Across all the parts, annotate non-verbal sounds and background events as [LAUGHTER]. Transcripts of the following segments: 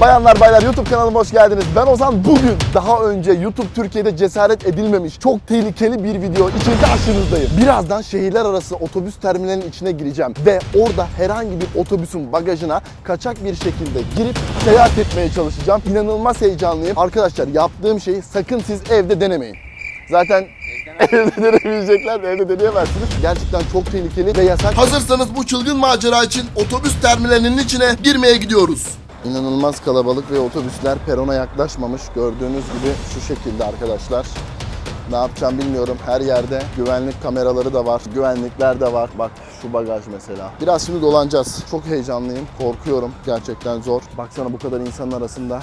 Bayanlar baylar YouTube kanalıma hoş geldiniz. Ben Ozan bugün daha önce YouTube Türkiye'de cesaret edilmemiş çok tehlikeli bir video için karşınızdayım. Birazdan şehirler arası otobüs terminalinin içine gireceğim ve orada herhangi bir otobüsün bagajına kaçak bir şekilde girip seyahat etmeye çalışacağım. İnanılmaz heyecanlıyım. Arkadaşlar yaptığım şeyi sakın siz evde denemeyin. Zaten evde deneyebilecekler de evde deneyemezsiniz. Gerçekten çok tehlikeli ve yasak. Hazırsanız bu çılgın macera için otobüs terminalinin içine girmeye gidiyoruz. İnanılmaz kalabalık ve otobüsler perona yaklaşmamış. Gördüğünüz gibi şu şekilde arkadaşlar. Ne yapacağım bilmiyorum. Her yerde güvenlik kameraları da var. Güvenlikler de var. Bak şu bagaj mesela. Biraz şimdi dolanacağız. Çok heyecanlıyım. Korkuyorum. Gerçekten zor. Baksana bu kadar insanın arasında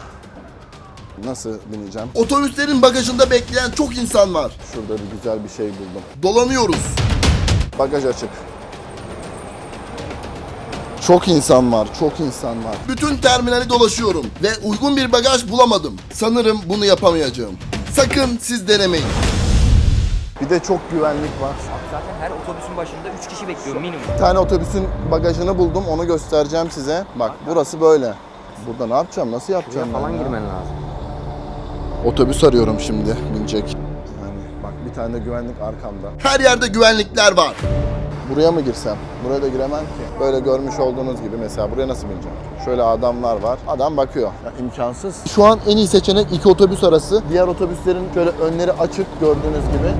nasıl bineceğim? Otobüslerin bagajında bekleyen çok insan var. Şurada bir güzel bir şey buldum. Dolanıyoruz. Bagaj açık. Çok insan var. Çok insan var. Bütün terminali dolaşıyorum ve uygun bir bagaj bulamadım. Sanırım bunu yapamayacağım. Sakın siz denemeyin. Bir de çok güvenlik var. Zaten her otobüsün başında 3 kişi bekliyor minimum. Bir tane otobüsün bagajını buldum. Onu göstereceğim size. Bak burası böyle. Burada ne yapacağım? Nasıl yapacağım ben falan ya? girmen lazım. Otobüs arıyorum şimdi binecek. Yani bak bir tane de güvenlik arkamda. Her yerde güvenlikler var. Buraya mı girsem? Buraya da giremem ki. Böyle görmüş olduğunuz gibi mesela buraya nasıl bineceğim? Şöyle adamlar var. Adam bakıyor. Ya, imkansız. Şu an en iyi seçenek iki otobüs arası. Diğer otobüslerin şöyle önleri açık gördüğünüz gibi.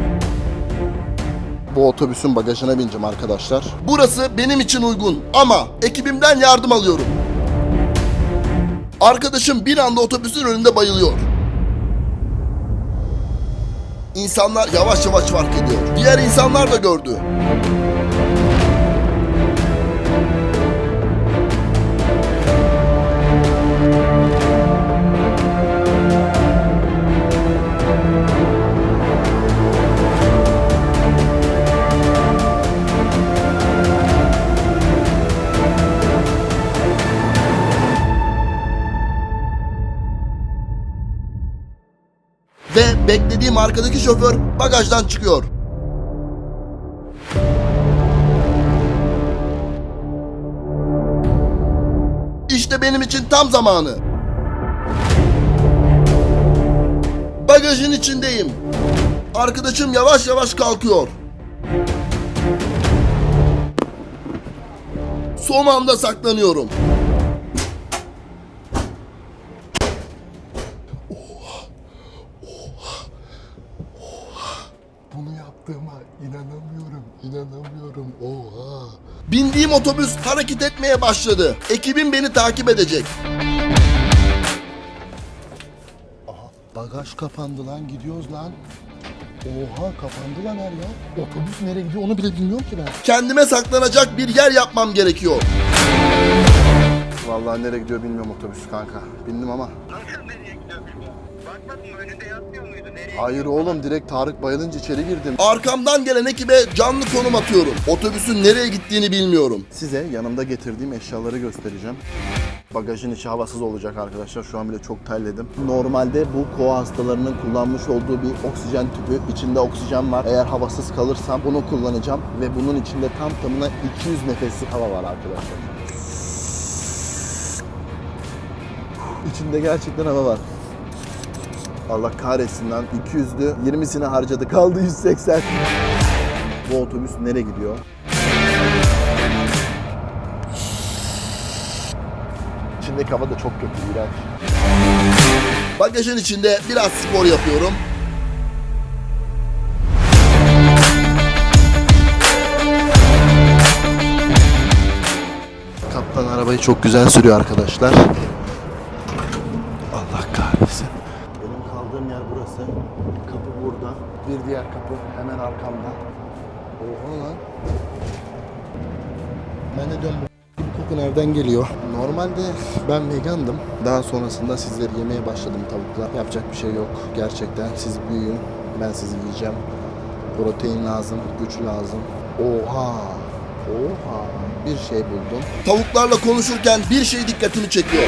Bu otobüsün bagajına bineceğim arkadaşlar. Burası benim için uygun ama ekibimden yardım alıyorum. Arkadaşım bir anda otobüsün önünde bayılıyor. İnsanlar yavaş yavaş fark ediyor. Diğer insanlar da gördü. Beklediğim arkadaki şoför bagajdan çıkıyor. İşte benim için tam zamanı. Bagajın içindeyim. Arkadaşım yavaş yavaş kalkıyor. Son anda saklanıyorum. Bunu yaptığıma inanamıyorum. İnanamıyorum. Oha. Bindiğim otobüs hareket etmeye başladı. Ekibim beni takip edecek. Bagaj kapandı lan gidiyoruz lan. Oha kapandı lan her yer. Otobüs nereye gidiyor onu bile bilmiyorum ki ben. Kendime saklanacak bir yer yapmam gerekiyor. Vallahi nereye gidiyor bilmiyorum otobüs kanka. Bindim ama. Nasıl nereye gidiyor bilmiyorum. Bakmadın mı önünde yazmıyor muydu nereye? Hayır oğlum direkt Tarık bayılınca içeri girdim. Arkamdan gelen ekibe canlı konum atıyorum. Otobüsün nereye gittiğini bilmiyorum. Size yanımda getirdiğim eşyaları göstereceğim. Bagajın içi havasız olacak arkadaşlar. Şu an bile çok terledim. Normalde bu koa hastalarının kullanmış olduğu bir oksijen tüpü. İçinde oksijen var. Eğer havasız kalırsam bunu kullanacağım. Ve bunun içinde tam tamına 200 nefeslik hava var arkadaşlar. İçinde gerçekten hava var. Allah kahretsin lan 200'dü 20'sini harcadı kaldı 180. Bu otobüs nereye gidiyor? İçindeki hava da çok kötü, iğrenç. Bagajın içinde biraz spor yapıyorum. Kaptan arabayı çok güzel sürüyor arkadaşlar. Allah kahretsin. Benim kaldığım yer burası. Kapı burada. Bir diğer kapı hemen arkamda. Oha lan. Ben de diyorum koku nereden geliyor? Normalde ben vegandım. Daha sonrasında sizleri yemeye başladım tavukla. Yapacak bir şey yok. Gerçekten siz büyüyün. Ben sizi yiyeceğim. Protein lazım, güç lazım. Oha! Oha! Bir şey buldum. Tavuklarla konuşurken bir şey dikkatimi çekiyor.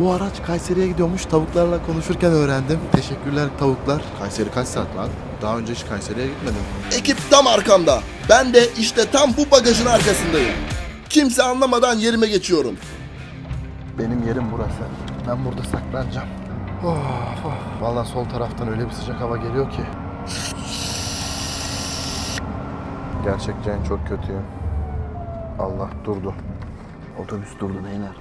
Bu araç Kayseri'ye gidiyormuş. Tavuklarla konuşurken öğrendim. Teşekkürler tavuklar. Kayseri kaç saat lan? Daha önce hiç Kayseri'ye gitmedim. Ekip tam arkamda. Ben de işte tam bu bagajın arkasındayım. Kimse anlamadan yerime geçiyorum. Benim yerim burası. Ben burada saklanacağım. Of, of. Vallahi sol taraftan öyle bir sıcak hava geliyor ki. Gerçekten çok kötüyüm. Allah durdu. Otobüs durdu beyler.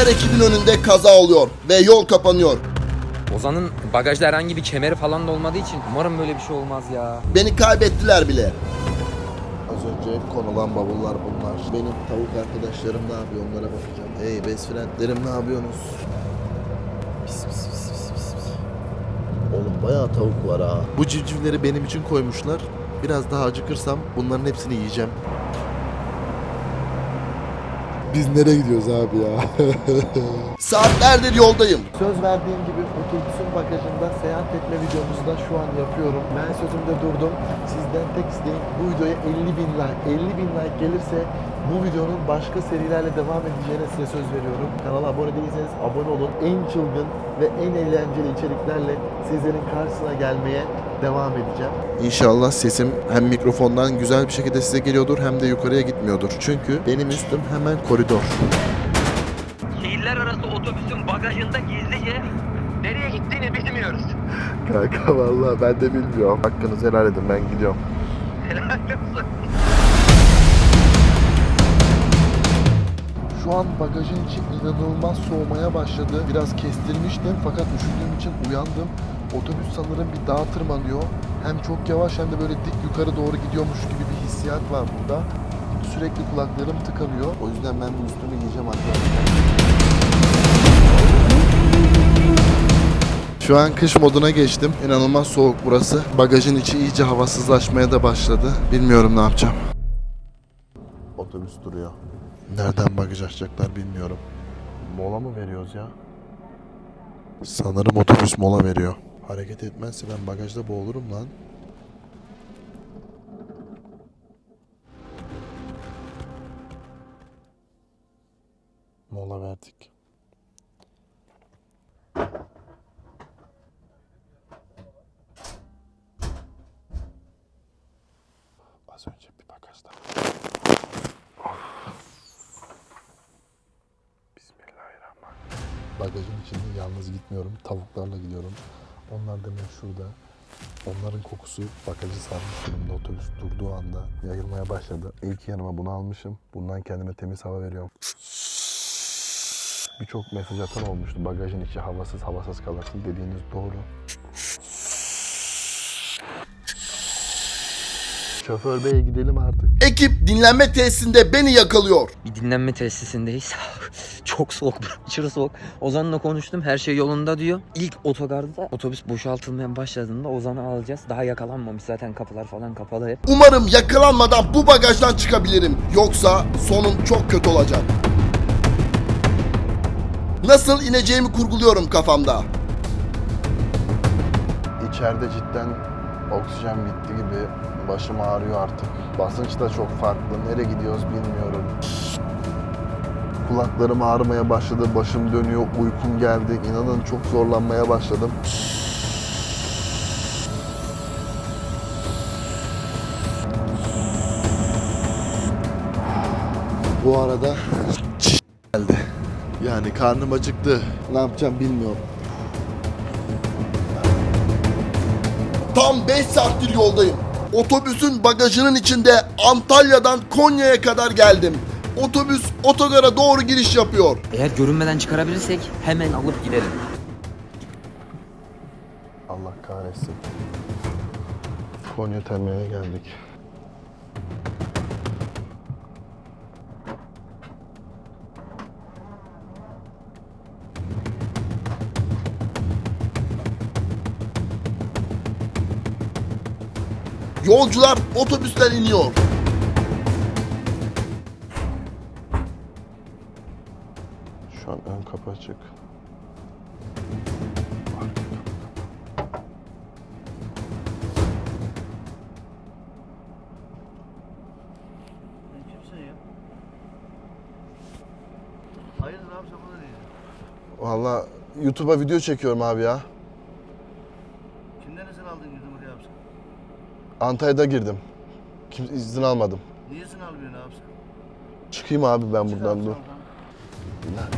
Diğer ekibin önünde kaza oluyor ve yol kapanıyor. Ozan'ın bagajda herhangi bir kemeri falan da olmadığı için umarım böyle bir şey olmaz ya. Beni kaybettiler bile. Az önce konulan bavullar bunlar. Benim tavuk arkadaşlarım ne yapıyor onlara bakacağım. Hey best friendlerim ne yapıyorsunuz? Pis pis pis pis pis pis. Oğlum bayağı tavuk var ha. Bu civcivleri benim için koymuşlar. Biraz daha acıkırsam bunların hepsini yiyeceğim. Biz nereye gidiyoruz abi ya? [LAUGHS] Saatlerdir yoldayım. Söz verdiğim gibi otobüsün bagajında seyahat etme videomuzu da şu an yapıyorum. Ben sözümde durdum. Sizden tek isteğim bu videoya 50 bin like. 50 bin like gelirse bu videonun başka serilerle devam edeceğine size söz veriyorum. Kanala abone değilseniz abone olun. En çılgın ve en eğlenceli içeriklerle sizlerin karşısına gelmeye devam edeceğim. İnşallah sesim hem mikrofondan güzel bir şekilde size geliyordur hem de yukarıya gitmiyordur. Çünkü benim üstüm hemen koridor. Şehirler arası otobüsün bagajında gizlice nereye gittiğini bilmiyoruz. Kanka vallahi ben de bilmiyorum. Hakkınızı helal edin ben gidiyorum. Helal olsun. Şu an bagajın içi inanılmaz soğumaya başladı. Biraz kestirmiştim fakat üşüdüğüm için uyandım. Otobüs sanırım bir dağa tırmanıyor. Hem çok yavaş hem de böyle dik yukarı doğru gidiyormuş gibi bir hissiyat var burada. Sürekli kulaklarım tıkanıyor. O yüzden ben bu üstümü giyeceğim arkadaşlar. Şu an kış moduna geçtim. İnanılmaz soğuk burası. Bagajın içi iyice havasızlaşmaya da başladı. Bilmiyorum ne yapacağım. Otobüs duruyor. Nereden bagaj açacaklar bilmiyorum. Mola mı veriyoruz ya? Sanırım otobüs mola veriyor. Hareket etmezse ben bagajda boğulurum lan. Bagajın içinde yalnız gitmiyorum. Tavuklarla gidiyorum. Onlar da şurada. Onların kokusu bagajı sarmış durumda. Otobüs durduğu anda yayılmaya başladı. İlk yanıma bunu almışım. Bundan kendime temiz hava veriyorum. Birçok mesaj atan olmuştu. Bagajın içi havasız havasız kalırsın. Dediğiniz doğru. Şoför bey gidelim artık. Ekip dinlenme tesisinde beni yakalıyor. Bir dinlenme tesisindeyiz. [LAUGHS] Çok soğuk, [LAUGHS] aşırı soğuk. Ozan'la konuştum, her şey yolunda diyor. İlk otogarda otobüs boşaltılmaya başladığında Ozan'ı alacağız. Daha yakalanmamış zaten kapılar falan kapalı hep. Umarım yakalanmadan bu bagajdan çıkabilirim. Yoksa sonum çok kötü olacak. Nasıl ineceğimi kurguluyorum kafamda. İçeride cidden oksijen bitti gibi. Başım ağrıyor artık. Basınç da çok farklı. Nereye gidiyoruz bilmiyorum. Kulaklarım ağrımaya başladı. Başım dönüyor. Uykum geldi. İnanın çok zorlanmaya başladım. Bu arada geldi. Yani karnım acıktı. Ne yapacağım bilmiyorum. Tam 5 saattir yoldayım. Otobüsün bagajının içinde Antalya'dan Konya'ya kadar geldim. Otobüs otogara doğru giriş yapıyor. Eğer görünmeden çıkarabilirsek hemen alıp gidelim. Allah kahretsin. Konya terminaline geldik. Yolcular otobüsten iniyor. Sen burada değil. Valla YouTube'a video çekiyorum abi ya. Kimden izin aldın girdin buraya abi sen? Antalya'da girdim. Kim izin almadım. Niye izin almıyorsun abi sen? Çıkayım abi ben Çık buradan abi, dur. tamam, tamam.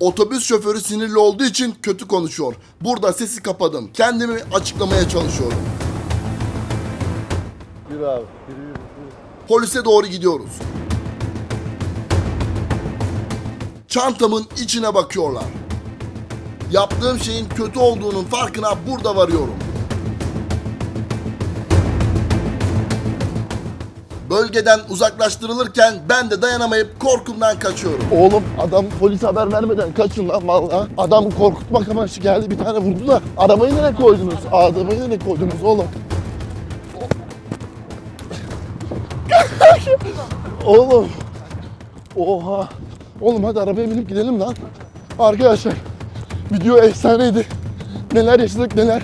Otobüs şoförü sinirli olduğu için kötü konuşuyor. Burada sesi kapadım. Kendimi açıklamaya çalışıyorum. Yürü abi. Yürü yürü. Polise doğru gidiyoruz. Çantamın içine bakıyorlar. Yaptığım şeyin kötü olduğunun farkına burada varıyorum. Bölgeden uzaklaştırılırken ben de dayanamayıp korkumdan kaçıyorum. Oğlum adam polis haber vermeden kaçın lan valla. Adam korkutmak amaçlı geldi bir tane vurdu da. Arabayı nereye koydunuz? Arabayı nereye koydunuz oğlum? [LAUGHS] oğlum. Oha. Oğlum hadi arabaya binip gidelim lan. Arkadaşlar video efsaneydi. Neler yaşadık neler.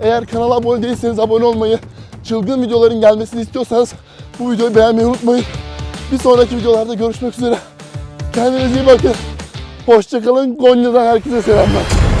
Eğer kanala abone değilseniz abone olmayı, çılgın videoların gelmesini istiyorsanız bu videoyu beğenmeyi unutmayın. Bir sonraki videolarda görüşmek üzere. Kendinize iyi bakın. Hoşçakalın. Konya'dan herkese selamlar.